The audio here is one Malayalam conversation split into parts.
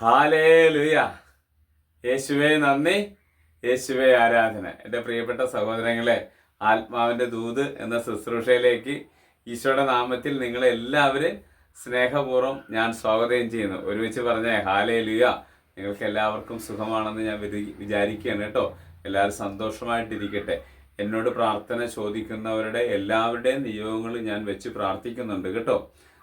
ഹാലേ ലുയ യേശുവേ നന്ദി. യേശുവേ ആരാധന. എന്റെ പ്രിയപ്പെട്ട സഹോദരങ്ങളെ ആത്മാവിന്റെ ദൂത് എന്ന ശുശ്രൂഷയിലേക്ക് ഈശോയുടെ നാമത്തിൽ നിങ്ങളെ എല്ലാവരും സ്നേഹപൂർവം ഞാൻ സ്വാഗതം ചെയ്യുന്നു. ഒരുമിച്ച് പറഞ്ഞ ഹാലേ ലുയ നിങ്ങൾക്ക് എല്ലാവർക്കും സുഖമാണെന്ന് ഞാൻ വിചാരിക്കുകയാണ് കേട്ടോ. എല്ലാവരും സന്തോഷമായിട്ടിരിക്കട്ടെ. എന്നോട് പ്രാർത്ഥന ചോദിക്കുന്നവരുടെ എല്ലാവരുടെയും നിയോഗങ്ങൾ ഞാൻ വെച്ച് പ്രാർത്ഥിക്കുന്നുണ്ട് കേട്ടോ.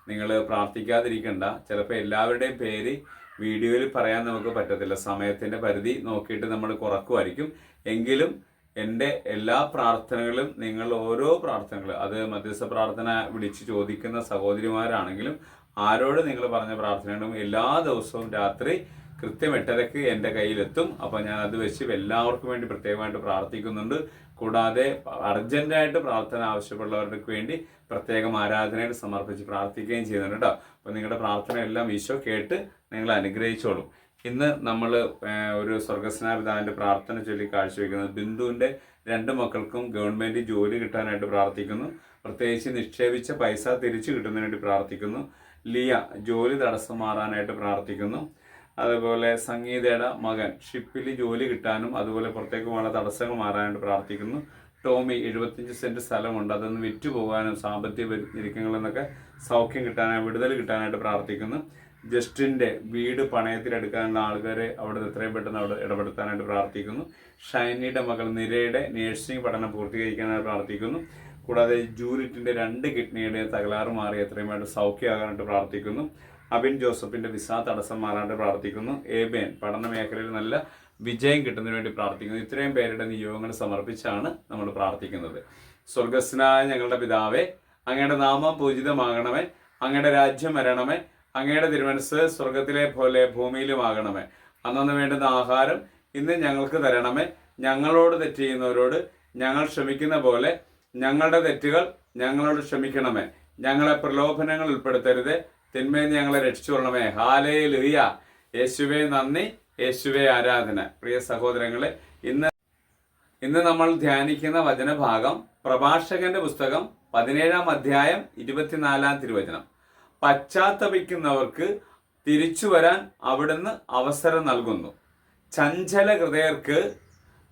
നിങ്ങൾ പ്രാർത്ഥിക്കാതിരിക്കണ്ട. ചിലപ്പോൾ എല്ലാവരുടെയും പേര് വീഡിയോയിൽ പറയാൻ നമുക്ക് പറ്റത്തില്ല. സമയത്തിന്റെ പരിധി നോക്കിയിട്ട് നമ്മൾ കുറക്കുമായിരിക്കും. എങ്കിലും എന്റെ എല്ലാ പ്രാർത്ഥനകളും നിങ്ങൾ ഓരോ പ്രാർത്ഥനകളും അത് മധ്യസ്ഥ പ്രാർത്ഥന വിളിച്ച് ചോദിക്കുന്ന സഹോദരിമാരാണെങ്കിലും ആരോട് നിങ്ങൾ പറഞ്ഞ പ്രാർത്ഥനകളും എല്ലാ ദിവസവും രാത്രി കൃത്യം എട്ടരക്ക് എന്റെ കയ്യിലെത്തും. അപ്പോൾ ഞാൻ അത് വെച്ച് എല്ലാവർക്കും വേണ്ടി പ്രത്യേകമായിട്ട് പ്രാർത്ഥിക്കുന്നുണ്ട്. കൂടാതെ അർജന്റായിട്ട് പ്രാർത്ഥന ആവശ്യമുള്ളവർക്ക് വേണ്ടി പ്രത്യേകം ആരാധനയിൽ സമർപ്പിച്ച് പ്രാർത്ഥിക്കുകയും ചെയ്യുന്നുണ്ട് കേട്ടോ. അപ്പോൾ നിങ്ങളുടെ പ്രാർത്ഥന എല്ലാം ഈശോ കേട്ട് നിങ്ങൾ അനുഗ്രഹിച്ചോളും. ഇന്ന് നമ്മൾ ഒരു സ്വർഗസ്നാപിതാവിന്റെ പ്രാർത്ഥന ചൊല്ലി കാഴ്ചവെക്കുന്നത് ബിന്ദുവിന്റെ രണ്ട് മക്കൾക്കും ഗവൺമെന്റ് ജോലി കിട്ടാനായിട്ട് പ്രാർത്ഥിക്കുന്നു. പ്രത്യേകിച്ച് നിക്ഷേപിച്ച പൈസ തിരിച്ചു കിട്ടുന്നതിന് വേണ്ടി പ്രാർത്ഥിക്കുന്നു. ലിയ ജോലി തടസ്സം മാറാനായിട്ട് പ്രാർത്ഥിക്കുന്നു. അതുപോലെ സംഗീതയുടെ മകൻ ഷിപ്പിൽ ജോലി കിട്ടാനും അതുപോലെ പുറത്തേക്ക് പോകാനുള്ള തടസ്സങ്ങൾ മാറാനായിട്ട് പ്രാർത്ഥിക്കുന്നു. ടോമി എഴുപത്തിയഞ്ച് സെന്റ് സ്ഥലമുണ്ട്. അതൊന്ന് വിറ്റ് പോകാനും സാമ്പത്തിക ഞെരുക്കങ്ങളിൽ നിന്നൊക്കെ സൗഖ്യം കിട്ടാനായി വിടുതൽ കിട്ടാനായിട്ട് പ്രാർത്ഥിക്കുന്നു. ജസ്റ്റിന്റെ വീട് പണയത്തിലെടുക്കാനുള്ള ആൾക്കാരെ അവിടെ എത്രയും പെട്ടെന്ന് അവിടെ ഇടപെടുത്താനായിട്ട് പ്രാർത്ഥിക്കുന്നു. ഷൈനിയുടെ മകൾ നിരയുടെ നേഴ്സിംഗ് പഠനം പൂർത്തീകരിക്കാനായിട്ട് പ്രാർത്ഥിക്കുന്നു. കൂടാതെ ജൂലിറ്റിന്റെ രണ്ട് കിഡ്നിയുടെ തകരാറ് മാറി എത്രയും വേണ്ട സൗഖ്യമാകാനായിട്ട് പ്രാർത്ഥിക്കുന്നു. അബിൻ ജോസഫിന്റെ വിസ തടസ്സം മാറാണ്ട് പ്രാർത്ഥിക്കുന്നു. ഏബേൻ പഠന മേഖലയിൽ നല്ല വിജയം കിട്ടുന്നതിന് വേണ്ടി പ്രാർത്ഥിക്കുന്നു. ഇത്രയും പേരുടെ നിയോഗങ്ങൾ സമർപ്പിച്ചാണ് നമ്മൾ പ്രാർത്ഥിക്കുന്നത്. സ്വർഗസ്നായ ഞങ്ങളുടെ പിതാവേ അങ്ങയുടെ നാമം പൂജിതമാകണമേ അങ്ങയുടെ രാജ്യം വരണമേ അങ്ങയുടെ തിരുമനസ് സ്വർഗത്തിലെ പോലെ ഭൂമിയിലുമാകണമേ. അന്നു വേണ്ടുന്ന ആഹാരം ഇന്ന് ഞങ്ങൾക്ക് തരണമേ. ഞങ്ങളോട് തെറ്റ് ചെയ്യുന്നവരോട് ഞങ്ങൾ ക്ഷമിക്കുന്ന പോലെ ഞങ്ങളുടെ തെറ്റുകൾ ഞങ്ങളോട് ക്ഷമിക്കണമേ. ഞങ്ങളെ പ്രലോഭനങ്ങൾ ഉൾപ്പെടുത്തരുത്. തിന്മയിൽ ഞങ്ങളെ രക്ഷിച്ചുകൊള്ളണമേ ഹാലേ ലുയ യേശുവേ നന്ദി. യേശുവേ ആരാധന. പ്രിയ സഹോദരങ്ങളെ ഇന്ന് ഇന്ന് നമ്മൾ ധ്യാനിക്കുന്ന വചനഭാഗം പ്രഭാഷകന്റെ പുസ്തകം പതിനേഴാം അധ്യായം ഇരുപത്തിനാലാം തിരുവചനം. പശ്ചാത്തപിക്കുന്നവർക്ക് തിരിച്ചു വരാൻ അവിടുന്ന് അവസരം നൽകുന്നു. ചഞ്ചല ഹൃദയർക്ക്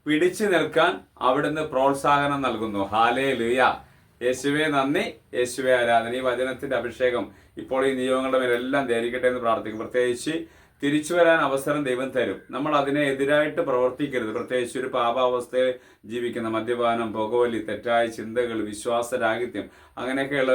പിടിച്ചു നിൽക്കാൻ അവിടുന്ന് പ്രോത്സാഹനം നൽകുന്നു. ഹാലേ ലുയ യേശുവെ നന്ദി. യേശുവെ ആരാധന. ഈ വചനത്തിന്റെ അഭിഷേകം ഇപ്പോൾ ഈ നിയോഗങ്ങളുടെ മേലെല്ലാം ധരിക്കട്ടെ എന്ന് പ്രാർത്ഥിക്കും പ്രത്യേകിച്ച് തിരിച്ചു വരാൻ അവസരം ദൈവം തരും. നമ്മൾ അതിനെ എതിരായിട്ട് പ്രവർത്തിക്കരുത്. പ്രത്യേകിച്ച് ഒരു പാപാവസ്ഥയിൽ ജീവിക്കുന്ന മദ്യപാനം പുകവലി തെറ്റായ ചിന്തകൾ വിശ്വാസരാഹിത്യം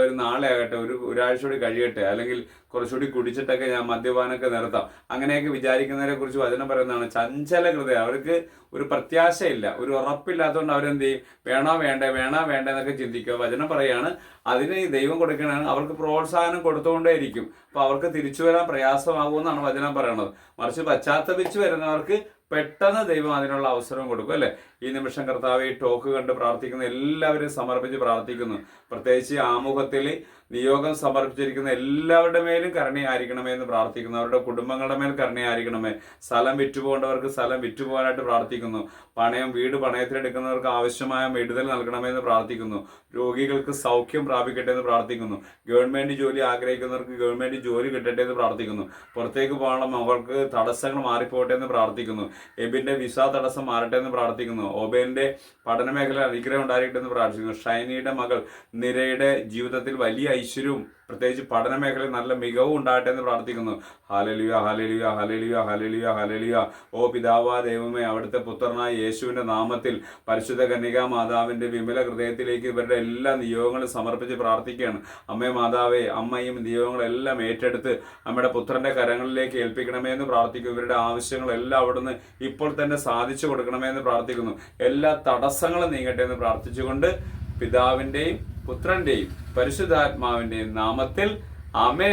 ഒരു നാളെ ആകട്ടെ ഒരു ഒരാഴ്ച കൂടി കഴിയട്ടെ അല്ലെങ്കിൽ കുറച്ചുകൂടി കുടിച്ചിട്ടൊക്കെ ഞാൻ മദ്യപാനമൊക്കെ നിർത്താം. അങ്ങനെയൊക്കെ വിചാരിക്കുന്നതിനെ കുറിച്ച് വചനം പറയുന്നതാണ് ചഞ്ചല ഹൃദയം. അവർക്ക് ഒരു പ്രത്യാശയില്ല. ഒരു ഉറപ്പില്ലാത്തതുകൊണ്ട് അവരെന്ത് ചെയ്യും? വേണോ വേണ്ടേ വേണോ വേണ്ടേ എന്നൊക്കെ ചിന്തിക്കുക. വചനം പറയാണ് അതിന് ദൈവം കൊടുക്കണമെങ്കിൽ അവർക്ക് പ്രോത്സാഹനം കൊടുത്തുകൊണ്ടേയിരിക്കും. അപ്പൊ അവർക്ക് തിരിച്ചു വരാൻ പ്രയാസമാകുമെന്നാണ് വചനം പറയണത് മറിച്ച് പശ്ചാത്തപിച്ച് വരുന്നവർക്ക് പെട്ടെന്ന് ദൈവം അതിനുള്ള അവസരം കൊടുക്കും അല്ലെ? ഈ നിമിഷം കർത്താവ് ഈ ടോക്ക് കണ്ട് പ്രാർത്ഥിക്കുന്ന എല്ലാവരും സമർപ്പിച്ച് പ്രാർത്ഥിക്കുന്നു. പ്രത്യേകിച്ച് ആമുഖത്തിൽ നിയോഗം സമർപ്പിച്ചിരിക്കുന്ന എല്ലാവരുടെ മേലും കരുണയായിരിക്കണമേ എന്ന് പ്രാർത്ഥിക്കുന്നു. അവരുടെ കുടുംബങ്ങളുടെ മേൽ കരുണയായിരിക്കണമേ. സ്ഥലം വിറ്റുപോകേണ്ടവർക്ക് സ്ഥലം വിറ്റുപോകാനായിട്ട് പ്രാർത്ഥിക്കുന്നു. പണയം വീട് പണയത്തിലെടുക്കുന്നവർക്ക് ആവശ്യമായ വിടുതൽ നൽകണമേ എന്ന് പ്രാർത്ഥിക്കുന്നു. രോഗികൾക്ക് സൗഖ്യം പ്രാപിക്കട്ടെ എന്ന് പ്രാർത്ഥിക്കുന്നു. ഗവൺമെന്റ് ജോലി ആഗ്രഹിക്കുന്നവർക്ക് ഗവൺമെന്റ് ജോലി കിട്ടട്ടെ എന്ന് പ്രാർത്ഥിക്കുന്നു. പുറത്തേക്ക് പോകണം അവർക്ക് തടസ്സങ്ങൾ മാറിപ്പോട്ടെ എന്ന് പ്രാർത്ഥിക്കുന്നു. എബിന്റെ വിസ തടസ്സം മാറട്ടെ എന്ന് പ്രാർത്ഥിക്കുന്നു. ഒബേന്റെ പഠന മേഖല അനുഗ്രഹം ഉണ്ടായിരിക്കട്ടെ എന്ന് പ്രാർത്ഥിക്കുന്നു. ഷൈനിയുടെ മകൾ നിരയുടെ ജീവിതത്തിൽ വലിയ ഐശ്വര്യവും പ്രത്യേകിച്ച് പഠന മേഖലയിൽ നല്ല മികവ് ഉണ്ടാകട്ടെ എന്ന് പ്രാർത്ഥിക്കുന്നു. ഹാലലിയ ഹാലലിയ ഹാലലിയ ഹാലലിയ ഹാലലിയ ഓ പിതാവാ ദൈവമേ അവിടുത്തെ പുത്രനായ യേശുവിന്റെ നാമത്തിൽ പരിശുദ്ധ കന്യകാ മാതാവിന്റെ വിമല ഹൃദയത്തിലേക്ക് ഇവരുടെ എല്ലാ നിയോഗങ്ങളും സമർപ്പിച്ച് പ്രാർത്ഥിക്കുകയാണ്. അമ്മേ മാതാവേ അമ്മയും നിയോഗങ്ങളെല്ലാം ഏറ്റെടുത്ത് അമ്മയുടെ പുത്രന്റെ കരങ്ങളിലേക്ക് ഏൽപ്പിക്കണമേ എന്ന് പ്രാർത്ഥിക്കും ഇവരുടെ ആവശ്യങ്ങളെല്ലാം അവിടുന്ന് ഇപ്പോൾ തന്നെ സാധിച്ചു കൊടുക്കണമേ എന്ന് പ്രാർത്ഥിക്കുന്നു. എല്ലാ തടസ്സങ്ങളും നീങ്ങട്ടെ എന്ന് പ്രാർത്ഥിച്ചുകൊണ്ട് പിതാവിന്റെയും പുത്രന്റെയും പരിശുദ്ധാത്മാവിന്റെയും നാമത്തിൽ ആമേ